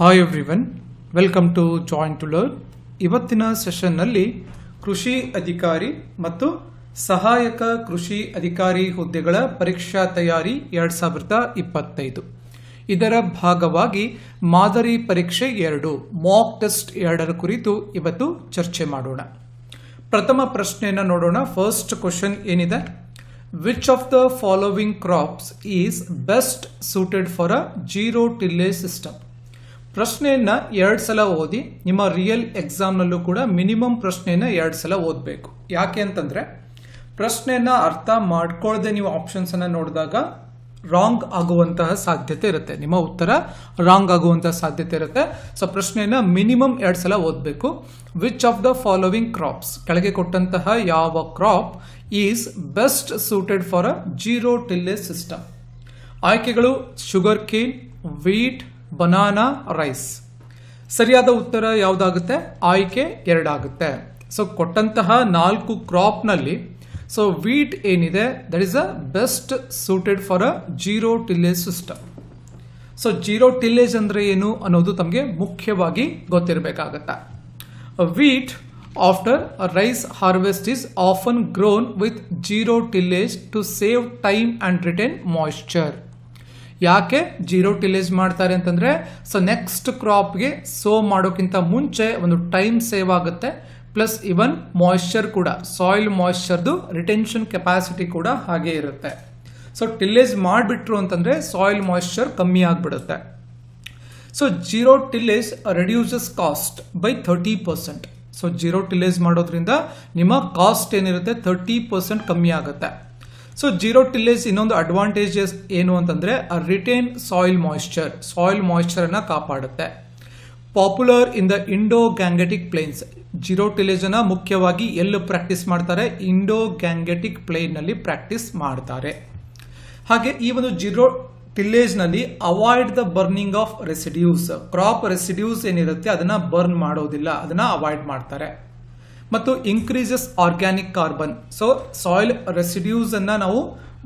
Hi everyone welcome to join to learn ಇವತ್ತಿನ ಸೆಷನ್ನಲ್ಲಿ ಕೃಷಿ ಅಧಿಕಾರಿ ಮತ್ತು ಸಹಾಯಕ ಕೃಷಿ ಅಧಿಕಾರಿ ಹುದ್ದೆಗಳ ಪರೀಕ್ಷಾ ತಯಾರಿ ಎರಡು ಸಾವಿರದ ಇಪ್ಪತ್ತೈದು. ಇದರ ಭಾಗವಾಗಿ ಮಾದರಿ ಪರೀಕ್ಷೆ ಎರಡು ಮಾಕ್ ಟೆಸ್ಟ್ ಎರಡರ ಕುರಿತು ಇವತ್ತು ಚರ್ಚೆ ಮಾಡೋಣ. ಪ್ರಥಮ ಪ್ರಶ್ನೆಯನ್ನು ನೋಡೋಣ. ಫಸ್ಟ್ ಕ್ವಶನ್ ಏನಿದೆ? Which of the following crops is best suited for a zero tillage system ಪ್ರಶ್ನೆಯನ್ನ ಎರಡು ಸಲ ಓದಿ ನಿಮ್ಮ ರಿಯಲ್ ಎಕ್ಸಾಮ್ನಲ್ಲೂ ಕೂಡ ಮಿನಿಮಮ್ ಪ್ರಶ್ನೆಯನ್ನ ಎರಡು ಸಲ ಓದಬೇಕು. ಯಾಕೆ ಅಂತಂದರೆ, ಪ್ರಶ್ನೆಯನ್ನ ಅರ್ಥ ಮಾಡ್ಕೊಳ್ಳದೆ ನೀವು ಆಪ್ಷನ್ಸನ್ನು ನೋಡಿದಾಗ ರಾಂಗ್ ಆಗುವಂತಹ ಸಾಧ್ಯತೆ ಇರುತ್ತೆ. ನಿಮ್ಮ ಉತ್ತರ ರಾಂಗ್ ಆಗುವಂತಹ ಸಾಧ್ಯತೆ ಇರುತ್ತೆ. ಸೊ ಪ್ರಶ್ನೆಯನ್ನು ಮಿನಿಮಮ್ ಎರಡು ಸಲ ಓದಬೇಕು. Which of the following crops ಕೆಳಗೆ ಕೊಟ್ಟಂತಹ ಯಾವ crop is best suited for a zero tillage system ಆಯ್ಕೆಗಳು sugar cane wheat banana rice ಸರಿಯಾದ ಉತ್ತರ ಯಾವುದಾಗುತ್ತೆ? ಆಯ್ಕೆ ಎರಡಾಗುತ್ತೆ. ಸೊ ಕೊಟ್ಟಂತಹ ನಾಲ್ಕು ಕ್ರಾಪ್ನಲ್ಲಿ ಸೊ ವೀಟ್ ಏನಿದೆ? That is a best suited for a zero tillage system so zero tillage ಅಂದ್ರೆ ಏನು ಅನ್ನೋದು ತಮಗೆ ಮುಖ್ಯವಾಗಿ ಗೊತ್ತಿರಬೇಕಾಗತ್ತೆ. Wheat after rice harvest is often grown with zero tillage to save time and retain moisture ಯಾಕೆ zero tillage ಮಾಡ್ತಾರೆ ಅಂತಂದ್ರೆ so next ಕ್ರಾಪ್ಗೆ so ಮಾಡೋಕ್ಕಿಂತ ಮುಂಚೆ ಒಂದು ಟೈಮ್ ಸೇವ್ ಆಗುತ್ತೆ. ಪ್ಲಸ್ ಇವನ್ ಮಾಯಿಶ್ಚರ್ ಕೂಡ ಸಾಯಿಲ್ ಮಾಯಿಶ್ಚರ್ದು ರಿಟೆನ್ಷನ್ ಕೆಪಾಸಿಟಿ ಕೂಡ ಹಾಗೆ ಇರುತ್ತೆ. ಸೊ ಟಿಲ್ಲೇಜ್ ಮಾಡಿಬಿಟ್ರು ಅಂತಂದ್ರೆ ಸಾಯಿಲ್ ಮಾಯಿಶ್ಚರ್ ಕಮ್ಮಿ ಆಗಿಬಿಡುತ್ತೆ. So zero tillage reduces cost by thirty percent so zero tillage ಮಾಡೋದ್ರಿಂದ ನಿಮ್ಮ ಕಾಸ್ಟ್ ಏನಿರುತ್ತೆ ಥರ್ಟಿ ಪರ್ಸೆಂಟ್ ಕಮ್ಮಿ ಆಗುತ್ತೆ. ಸೊ ಜೀರೋ ಟಿಲ್ಲೇಜ್ ಇನ್ನೊಂದು ಅಡ್ವಾಂಟೇಜಸ್ ಏನು ಅಂತಂದ್ರೆ retain soil moisture soil moisture ಅನ್ನ ಕಾಪಾಡುತ್ತೆ. Popular in the Indo Gangetic plains zero tillage ಅನ್ನ ಮುಖ್ಯವಾಗಿ ಎಲ್ಲಿ ಪ್ರಾಕ್ಟೀಸ್ ಮಾಡ್ತಾರೆ? ಇಂಡೋ ಗ್ಯಾಂಗೆಟಿಕ್ ಪ್ಲೇನ್ನಲ್ಲಿ ಪ್ರಾಕ್ಟೀಸ್ ಮಾಡ್ತಾರೆ. ಹಾಗೆ ಈ ಒಂದು zero ಟಿಲ್ಲೇಜ್ನಲ್ಲಿ avoid the burning of residues crop residues ಏನಿರುತ್ತೆ, ಅದನ್ನ ಬರ್ನ್ ಮಾಡೋದಿಲ್ಲ, ಅದನ್ನ ಅವಾಯ್ಡ್ ಮಾಡ್ತಾರೆ. ಮತ್ತು increases organic carbon so soil residues ಅನ್ನ ನಾವು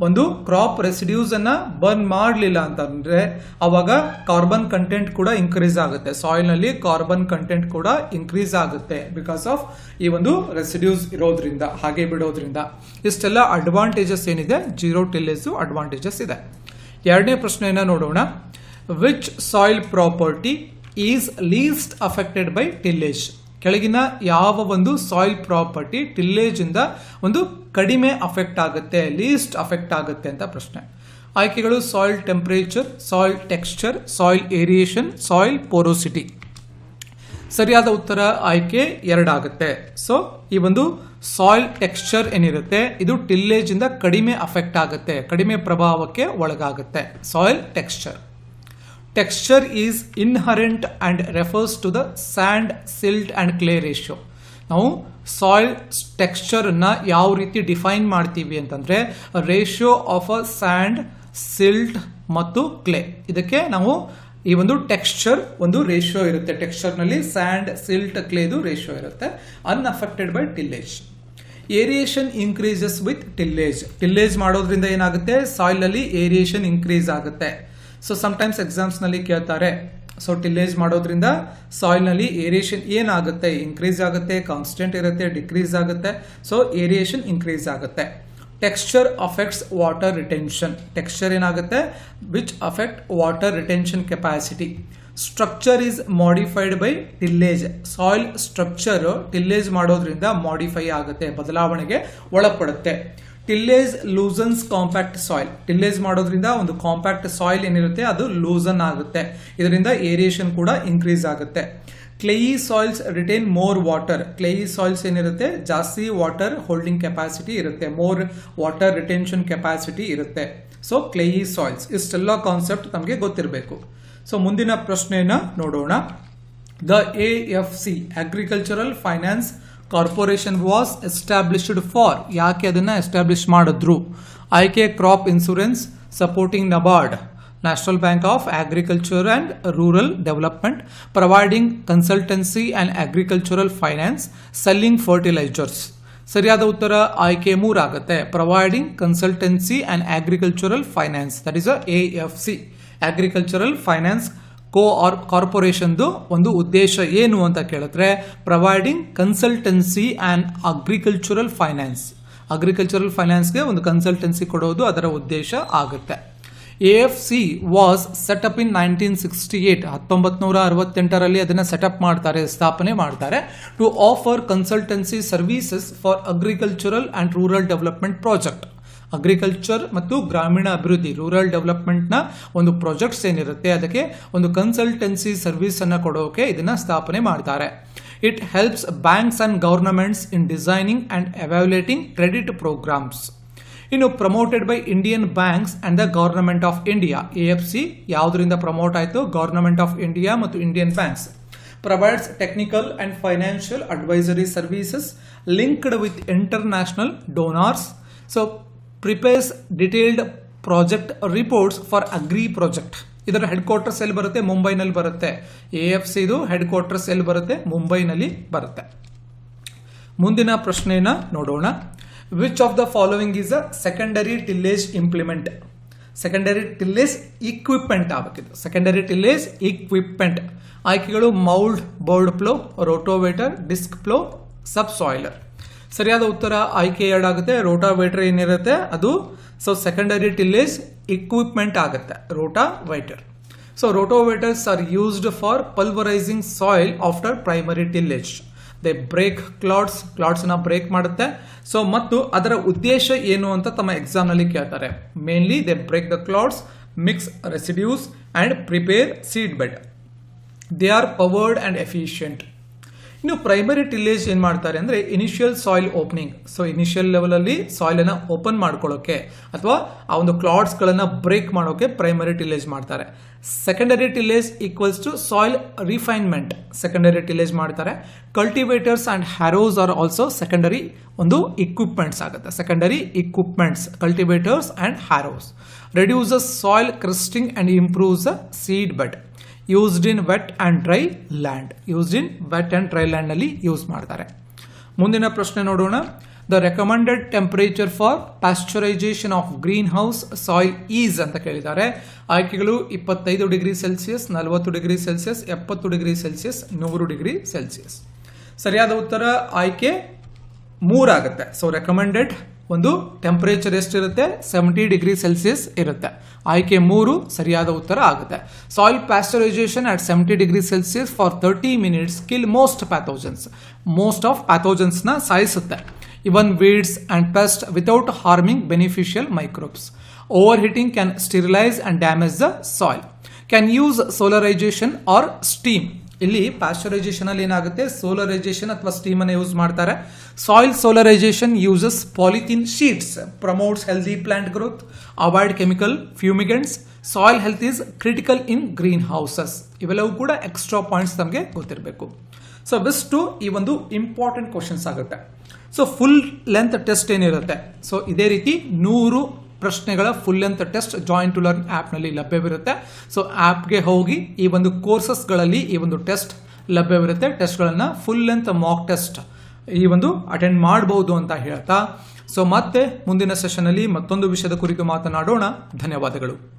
ಒಂದು ಕ್ರಾಪ್ ರೆಸಿಡ್ಯೂಸ್ ಅನ್ನ ಬರ್ನ್ ಮಾಡಲಿಲ್ಲ ಅಂತಂದ್ರೆ ಅವಾಗ ಕಾರ್ಬನ್ ಕಂಟೆಂಟ್ ಕೂಡ ಇನ್ಕ್ರೀಸ್ ಆಗುತ್ತೆ. ಸಾಯಿಲ್ನಲ್ಲಿ ಕಾರ್ಬನ್ ಕಂಟೆಂಟ್ ಕೂಡ ಇನ್ಕ್ರೀಸ್ ಆಗುತ್ತೆ ಬಿಕಾಸ್ ಆಫ್ ಈ ಒಂದು ರೆಸಿಡ್ಯೂಸ್ ಇರೋದ್ರಿಂದ, ಹಾಗೆ ಬಿಡೋದ್ರಿಂದ. ಇಷ್ಟೆಲ್ಲ ಅಡ್ವಾಂಟೇಜಸ್ ಏನಿದೆ? ಜೀರೋ ಟಿಲ್ಲೇಜ್ ಅಡ್ವಾಂಟೇಜಸ್ ಇದೆ. ಎರಡನೇ ಪ್ರಶ್ನೆಯನ್ನ ನೋಡೋಣ. Which soil property is least affected by tillage ಕೆಳಗಿನ ಯಾವ ಒಂದು ಸಾಯಿಲ್ ಪ್ರಾಪರ್ಟಿ ಟಿಲ್ಲೇಜ್ ಇಂದ ಒಂದು ಕಡಿಮೆ ಅಫೆಕ್ಟ್ ಆಗುತ್ತೆ ಲೀಸ್ಟ್ ಅಫೆಕ್ಟ್ ಆಗುತ್ತೆ ಅಂತ ಪ್ರಶ್ನೆ. ಆಯ್ಕೆಗಳು soil temperature soil texture soil aeration soil porosity ಸರಿಯಾದ ಉತ್ತರ ಆಯ್ಕೆ ಎರಡಾಗುತ್ತೆ. ಸೊ ಈ ಒಂದು ಸಾಯಿಲ್ ಟೆಕ್ಸ್ಚರ್ ಏನಿರುತ್ತೆ, ಇದು ಟಿಲ್ಲೇಜ್ ಇಂದ ಕಡಿಮೆ ಅಫೆಕ್ಟ್ ಆಗುತ್ತೆ, ಕಡಿಮೆ ಪ್ರಭಾವಕ್ಕೆ ಒಳಗಾಗುತ್ತೆ. Soil texture texture is inherent and refers to the sand, silt and clay ratio. ನಾವು ಸಾಯಿಲ್ ಟೆಕ್ಸ್ಚರ್ ಅನ್ನ ಯಾವ ರೀತಿ ಡಿಫೈನ್ ಮಾಡ್ತೀವಿ ಅಂತಂದ್ರೆ ratio of uh sand silt ಮತ್ತು ಕ್ಲೇ ಇದಕ್ಕೆ ನಾವು ಈ ಒಂದು ಟೆಕ್ಸ್ಚರ್ ಒಂದು ರೇಷಿಯೋ ಇರುತ್ತೆ. ಟೆಕ್ಸ್ಚರ್ನಲ್ಲಿ ಸ್ಯಾಂಡ್ ಸಿಲ್ಟ್ ಕ್ಲೇದು ರೇಷಿಯೋ ಇರುತ್ತೆ. Unaffected by tillage aeration increases with tillage tillage ಮಾಡೋದ್ರಿಂದ ಏನಾಗುತ್ತೆ? ಸಾಯಿಲ್ ಅಲ್ಲಿ ಏರಿಯೇಷನ್ ಇನ್ಕ್ರೀಸ್ ಆಗುತ್ತೆ. ಸೊ ಸಮ್ಟೈಮ್ಸ್ ಎಕ್ಸಾಮ್ಸ್ನಲ್ಲಿ ಕೇಳ್ತಾರೆ ಸೊ ಟಿಲ್ಲೇಜ್ ಮಾಡೋದ್ರಿಂದ ಸಾಯಿಲ್ನಲ್ಲಿ ಏರಿಯೇಷನ್ ಏನಾಗುತ್ತೆ? ಇನ್ಕ್ರೀಸ್ ಆಗುತ್ತೆ ಕಾನ್ಸ್ಟೆಂಟ್ ಇರುತ್ತೆ ಡಿಕ್ರೀಸ್ ಆಗುತ್ತೆ. ಸೊ ಏರಿಯೇಷನ್ ಇನ್ಕ್ರೀಸ್ ಆಗುತ್ತೆ. Texture affects water retention texture ಏನಾಗುತ್ತೆ? Which affect water retention capacity structure is modified by tillage soil structure tillage ಮಾಡೋದ್ರಿಂದ ಮಾಡಿಫೈ ಆಗುತ್ತೆ, ಬದಲಾವಣೆಗೆ ಒಳಪಡುತ್ತೆ. Tillage loosens compact soil tillage ಮಾಡೋದ್ರಿಂದ ಒಂದು ಕಾಂಪ್ಯಾಕ್ಟ್ ಸಾಯಿಲ್ ಏನಿರುತ್ತೆ, ಅದು ಲೂಸನ್ ಆಗುತ್ತೆ. ಇದರಿಂದ ಏರಿಯೇಷನ್ ಕೂಡ ಇನ್ಕ್ರೀಸ್ ಆಗುತ್ತೆ. Clayey soils retain more water clayey soils ಏನಿರುತ್ತೆ, ಜಾಸ್ತಿ ವಾಟರ್ ಹೋಲ್ಡಿಂಗ್ ಕೆಪಾಸಿಟಿ ಇರುತ್ತೆ. ಮೋರ್ ವಾಟರ್ ರಿಟೆನ್ಷನ್ ಕೆಪಾಸಿಟಿ ಇರುತ್ತೆ. ಸೊ ಕ್ಲೇಯಿ ಸಾಯಿಲ್ಸ್ ಇಷ್ಟೆಲ್ಲ ಕಾನ್ಸೆಪ್ಟ್ ನಮಗೆ ಗೊತ್ತಿರಬೇಕು. ಸೊ ಮುಂದಿನ ಪ್ರಶ್ನೆಯನ್ನು ನೋಡೋಣ. The A F C agricultural finance corporation was established for ಯಾಕೆ ಅದನ್ನು ಎಸ್ಟಾಬ್ಲಿಷ್ ಮಾಡಿದ್ರು? ಆಯ್ಕೆ crop insurance supporting NABARD National Bank of Agriculture and Rural Development providing consultancy and agricultural finance selling fertilisers ಸರಿಯಾದ ಉತ್ತರ, ಆಯ್ಕೆ ಮೂರಾಗುತ್ತೆ. Providing consultancy and agricultural finance that is A F C agricultural finance cor ಕಾರ್ಪೊರೇಷನ್ದು ಒಂದು ಉದ್ದೇಶ ಏನು ಅಂತ ಕೇಳಿದ್ರೆ providing consultancy and agricultural finance agricultural ಫೈನಾನ್ಸ್ಗೆ ಒಂದು consultancy ಕೊಡೋದು ಅದರ ಉದ್ದೇಶ ಆಗುತ್ತೆ. A F C was set up in nineteen sixty eight ಹತ್ತೊಂಬತ್ತು ನೂರ ಅರವತ್ತೆಂಟರಲ್ಲಿ ಅದನ್ನು ಸೆಟಪ್ ಮಾಡ್ತಾರೆ, ಸ್ಥಾಪನೆ ಮಾಡ್ತಾರೆ to offer consultancy services for agricultural and rural development project agriculture ಮತ್ತು ಗ್ರಾಮೀಣ ಅಭಿವೃದ್ಧಿ ರೂರಲ್ ಡೆವಲಪ್ಮೆಂಟ್ನ ಒಂದು ಪ್ರಾಜೆಕ್ಟ್ಸ್ ಏನಿರುತ್ತೆ, ಅದಕ್ಕೆ ಒಂದು ಕನ್ಸಲ್ಟೆನ್ಸಿ ಸರ್ವಿಸ್ ಅನ್ನು ಕೊಡೋಕೆ ಇದನ್ನ ಸ್ಥಾಪನೆ ಮಾಡ್ತಾರೆ. It helps banks and governments in designing and evaluating credit programmes ಇನ್ನು promoted by Indian banks and the government of India A F C ಯಾವುದರಿಂದ ಪ್ರಮೋಟ್ ಆಯಿತು? ಗವರ್ನಮೆಂಟ್ ಆಫ್ ಇಂಡಿಯಾ ಮತ್ತು Indian banks provides technical and financial advisory services linked with international donors so prepares detailed project reports for agri project ಇದರ headquarters ಎಲ್ಲಿ ಬರುತ್ತೆ? ಮುಂಬೈನಲ್ಲಿ ಬರುತ್ತೆ. A F ಸಿದು headquarters ಎಲ್ಲಿ ಬರುತ್ತೆ? ಮುಂಬೈನಲ್ಲಿ ಬರುತ್ತೆ. ಮುಂದಿನ ಪ್ರಶ್ನೆಯನ್ನ ನೋಡೋಣ. Which of the following is a secondary tillage implement secondary tillage equipment ಆಗಬೇಕಿದೆ ಸೆಕೆಂಡರಿ ಟಿಲ್ಲೇಜ್ ಇಕ್ವಿಪ್ಮೆಂಟ್ ಆಯ್ಕೆಗಳು mouldboard plough rotovator disc plough subsoiler ಸರಿಯಾದ ಉತ್ತರ ಆಯ್ಕೆ ಎರಡಾಗುತ್ತೆ ರೋಟಾವೇಟರ್ ಏನಿರುತ್ತೆ ಅದು ಸೊ ಸೆಕೆಂಡರಿ ಟಿಲ್ಲೇಜ್ ಇಕ್ವಿಪ್ಮೆಂಟ್ ಆಗುತ್ತೆ rotavator so rotovators are used for pulverising soil after primary tillage they break clots ಕ್ಲಾಟ್ಸ್ನ break ಮಾಡುತ್ತೆ. ಸೊ ಮತ್ತು ಅದರ ಉದ್ದೇಶ ಏನು ಅಂತ ತಮ್ಮ ಎಕ್ಸಾಮ್ನಲ್ಲಿ ಕೇಳ್ತಾರೆ. Mainly they break the clods mix residues and prepare seed bed they are powered and efficient ಇನ್ನು ಪ್ರೈಮರಿ ಟಿಲ್ಲೇಜ್ ಏನು ಮಾಡ್ತಾರೆ ಅಂದರೆ initial soil opening so initial ಲೆವೆಲಲ್ಲಿ ಸಾಯಿಲನ್ನು ಓಪನ್ ಮಾಡ್ಕೊಳ್ಳೋಕೆ ಅಥವಾ ಆ ಒಂದು ಕ್ಲಾಡ್ಸ್ಗಳನ್ನು ಬ್ರೇಕ್ ಮಾಡೋಕೆ ಪ್ರೈಮರಿ ಟಿಲ್ಲೇಜ್ ಮಾಡ್ತಾರೆ. Secondary tillage equals to soil refinement secondary tillage ಮಾಡ್ತಾರೆ. Cultivators and harrows are also secondary ಒಂದು ಇಕ್ವಿಪ್ಮೆಂಟ್ಸ್ ಆಗುತ್ತೆ. Secondary equipments cultivators and harrows reduces soil crusting and improves seedbed used in wet and dry land used in wet and dry ಲ್ಯಾಂಡ್ನಲ್ಲಿ use ಮಾಡ್ತಾರೆ. ಮುಂದಿನ ಪ್ರಶ್ನೆ ನೋಡೋಣ. The recommended temperature for pasteurisation of greenhouse soil is ಅಂತ ಕೇಳಿದ್ದಾರೆ. ಆಯ್ಕೆಗಳು ಇಪ್ಪತ್ತೈದು degree Celsius ನಲವತ್ತು degree Celsius ಎಪ್ಪತ್ತು ಡಿಗ್ರಿ ಸೆಲ್ಸಿಯಸ್ ನೂರು ಡಿಗ್ರಿ ಸೆಲ್ಸಿಯಸ್ ಸರಿಯಾದ ಉತ್ತರ ಆಯ್ಕೆ ಮೂರಾಗುತ್ತೆ. ಸೊ ರೆಕಮೆಂಡೆಡ್ ಒಂದು ಟೆಂಪರೇಚರ್ ಎಷ್ಟಿರುತ್ತೆ? ಸೆವೆಂಟಿ ಡಿಗ್ರಿ ಸೆಲ್ಸಿಯಸ್ ಇರುತ್ತೆ. ಆಯ್ಕೆ ಮೂರು ಸರಿಯಾದ ಉತ್ತರ ಆಗುತ್ತೆ. Soil pasteurisation at seventy degree Celsius for thirty minutes kill most pathogens most of ಪ್ಯಾಥೋಜನ್ಸ್ನ ಸಾಯಿಸುತ್ತೆ. Even weeds and pest without harming beneficial microbes overheating can sterilise and damage the soil can use solarisation or steam ಇಲ್ಲಿ pasteurisation ಅಲ್ಲಿ ಏನಾಗುತ್ತೆ? Solarisation ಅಥವಾ steam ಅನ್ನು use ಮಾಡ್ತಾರೆ. Soil solarisation uses polythene sheets promotes healthy plant growth avoid chemical fumigants soil health is critical in greenhouses ಇವೆಲ್ಲವೂ ಕೂಡ extra points ನಮಗೆ ಗೊತ್ತಿರಬೇಕು. ಸೊ ಬೆಸ್ಟು ಈ ಒಂದು ಇಂಪಾರ್ಟೆಂಟ್ ಕ್ವಶನ್ಸ್ ಆಗುತ್ತೆ. ಸೊ ಫುಲ್ ಲೆಂತ್ ಟೆಸ್ಟ್ ಏನಿರುತ್ತೆ? ಸೊ ಇದೇ ರೀತಿ ನೂರು ಪ್ರಶ್ನೆಗಳ full length test join to learn ಆ್ಯಪ್ನಲ್ಲಿ ಲಭ್ಯವಿರುತ್ತೆ. ಸೊ ಆ್ಯಪ್ಗೆ ಹೋಗಿ ಈ ಒಂದು ಕೋರ್ಸಸ್ಗಳಲ್ಲಿ ಈ ಒಂದು ಟೆಸ್ಟ್ ಲಭ್ಯವಿರುತ್ತೆ. ಟೆಸ್ಟ್ಗಳನ್ನು ಫುಲ್ ಲೆಂತ್ ಮಾಕ್ ಟೆಸ್ಟ್ ಈ ಒಂದು ಅಟೆಂಡ್ ಮಾಡಬಹುದು ಅಂತ ಹೇಳ್ತಾ. ಸೊ ಮತ್ತೆ ಮುಂದಿನ ಸೆಷನಲ್ಲಿ ಮತ್ತೊಂದು ವಿಷಯದ ಕುರಿತು ಮಾತನಾಡೋಣ. ಧನ್ಯವಾದಗಳು.